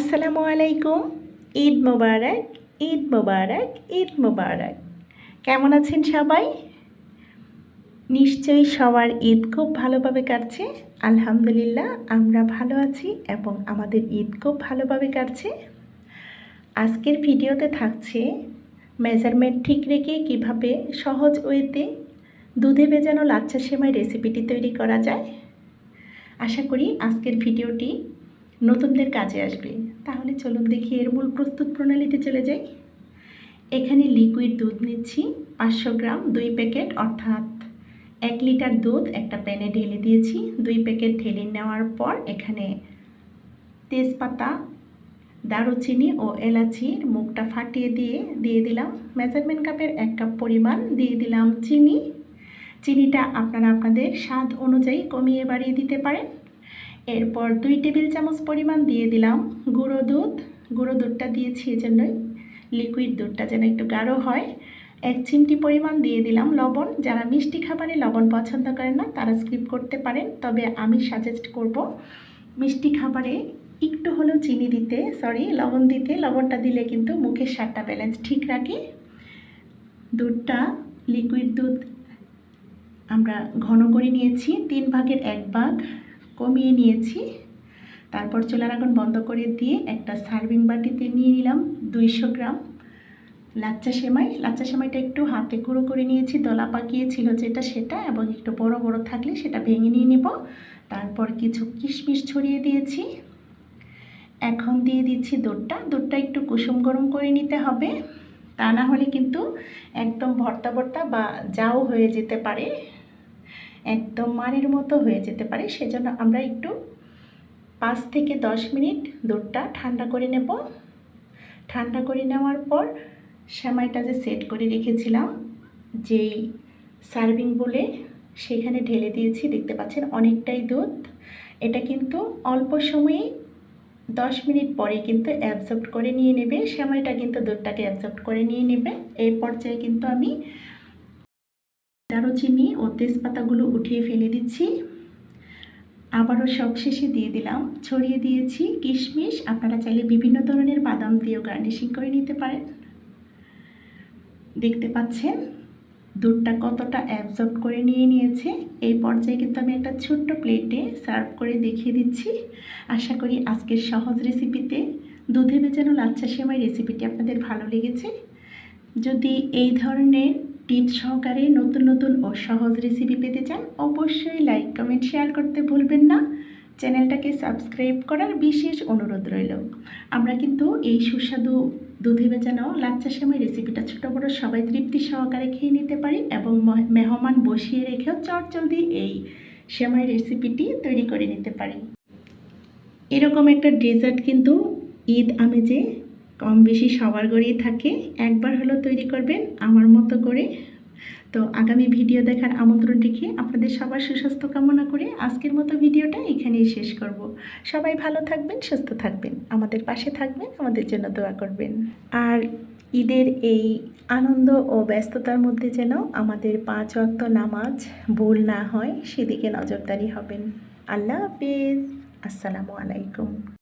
আসসালামু আলাইকুম। ঈদ মোবারক ঈদ মোবারক ঈদ মোবারক। কেমন আছেন সবাই? নিশ্চয়ই সবার ঈদ খুব ভালোভাবে কাটছে। আলহামদুলিল্লাহ, আমরা ভালো আছি এবং আমাদের ঈদ খুব ভালোভাবে কাটছে। আজকের ভিডিওতে থাকছে মেজারমেন্ট ঠিক রেখে কীভাবে সহজ ওয়েতে দুধে ভেজানো লাচ্ছা সেমাই রেসিপিটি তৈরি করা যায়। আশা করি আজকের ভিডিওটি নতুনদের কাজে আসবে। তাহলে চলুন দেখি এর মূল প্রস্তুত প্রণালীতে চলে যাই। এখানে লিকুইড দুধ নিচ্ছি, পাঁচশো গ্রাম দুই প্যাকেট, অর্থাৎ এক লিটার দুধ একটা প্যানে ঢেলে দিয়েছি। দুই প্যাকেট ঢেলে নেওয়ার পর এখানে তেজপাতা, দারুচিনি ও এলাচির মুখটা ফাটিয়ে দিয়ে দিয়ে দিলাম। মেজারমেন্ট কাপের এক কাপ পরিমাণ দিয়ে দিলাম চিনি। চিনিটা আপনারা আপনাদের স্বাদ অনুযায়ী কমিয়ে বাড়িয়ে দিতে পারেন। এরপর দুই টেবিল চামচ পরিমাণ দিয়ে দিলাম গুঁড়ো দুধ। গুঁড়ো দুধটা দিয়েছি এজন্যই। লিকুইড দুধটা যেন একটু গাঢ় হয়। এক চিমটি পরিমাণ দিয়ে দিলাম লবণ। যারা মিষ্টি খাবারে লবণ পছন্দ করেন না, তারা স্কিপ করতে পারেন। তবে আমি সাজেস্ট করব মিষ্টি খাবারে একটু হলেও চিনি দিতে সরি লবণ দিতে। লবণটা দিলে কিন্তু মুখের স্বাদটা ব্যালেন্স ঠিক রাখে। দুধটা লিকুইড দুধ আমরা ঘন করে নিয়েছি। তিন ভাগের এক ভাগ। কমিয়ে নিয়েছি। তারপর চুলার আগুন বন্ধ করে দিয়ে একটা সার্ভিং বাটিতে নিয়ে নিলাম দুইশো গ্রাম লাচ্চা সেমাই। লাচ্চা সেমাইটা একটু হাতে গুঁড়ো করে নিয়েছি, দলা পাকিয়েছিল যেটা সেটা এবং একটু বড় বড় থাকলে সেটা ভেঙে নিয়ে নেব। তারপর কিছু কিশমিশ ছড়িয়ে দিয়েছি। এখন দিয়ে দিচ্ছি দুধটা। দুধটা একটু কুসুম গরম করে নিতে হবে। তা না হলে কিন্তু একদম ভর্তা ভর্তা বা যাও হয়ে যেতে পারে। একদম মানের মতো হয়ে যেতে পারে। সেজন্য আমরা একটু পাঁচ থেকে দশ মিনিট দুধটা ঠান্ডা করে নেব। ঠান্ডা করে নেওয়ার পর সেমাইটা যে সেট করে রেখেছিলাম, যেই সার্ভিং বলে সেখানে ঢেলে দিয়েছি, দেখতে পাচ্ছেন অনেকটাই দুধ। এটা কিন্তু অল্প সময়ে দশ মিনিট পরে কিন্তু অ্যাবজর্ব করে নিয়ে নেবে। সেমাইটা কিন্তু দুধটাকে অ্যাবজর্ব করে নিয়ে নেবে। এই পর্যায়ে কিন্তু আমি দারুচিনি ও তেজপাতাগুলো উঠিয়ে ফেলে দিচ্ছি। আবারও সবশেষে দিয়ে দিলাম। ছড়িয়ে দিয়েছি কিশমিশ। আপনারা চাইলে বিভিন্ন ধরনের বাদাম দিয়েও গার্নিশিং করে নিতে পারেন। দেখতে পাচ্ছেন, দুধটা কতটা অ্যাবজর্ব করে নিয়ে নিয়েছে। এই পর্যায়ে কিন্তু আমি একটা ছোট্ট প্লেটে সার্ভ করে দেখিয়ে দিচ্ছি। আশা করি আজকের সহজ রেসিপিতে দুধে বেজানো লাচ্ছা সেমাই রেসিপিটি আপনাদের ভালো লেগেছে। যদি এই ধরনের টিপস সহকারে নতুন নতুন ও সহজ রেসিপি পেতে চান, অবশ্যই লাইক কমেন্ট শেয়ার করতে ভুলবেন না। চ্যানেলটাকে সাবস্ক্রাইব করার বিশেষ অনুরোধ রইল। আমরা কিন্তু এই সুস্বাদু দুধে বেচানো লাচ্চা সেমাই রেসিপিটা ছোটো বড়ো সবাই তৃপ্তি সহকারে খেয়ে নিতে পারি এবং মেহমান বসিয়ে রেখেও চটজলদি এই সেমাই রেসিপিটি তৈরি করে নিতে পারি। এরকম একটা ডেজার্ট কিন্তু ঈদ আমেজে কম বেশি সবার ঘরেই থাকে। একবার হলো তৈরি করবেন আমার মতো করে। তো আগামী ভিডিও দেখার আমন্ত্রণ রেখে আপনাদের সবার সুস্বাস্থ্য কামনা করে আজকের মতো ভিডিওটা এখানেই শেষ করব। সবাই ভালো থাকবেন, সুস্থ থাকবেন, আমাদের পাশে থাকবেন, আমাদের জন্য দোয়া করবেন। আর ঈদের এই আনন্দ ও ব্যস্ততার মধ্যে যেন আমাদের পাঁচ অক্ত নামাজ ভুল না হয়, সেদিকে নজরদারি হবেন। আল্লাহ হাফিজ। আসসালামু আলাইকুম।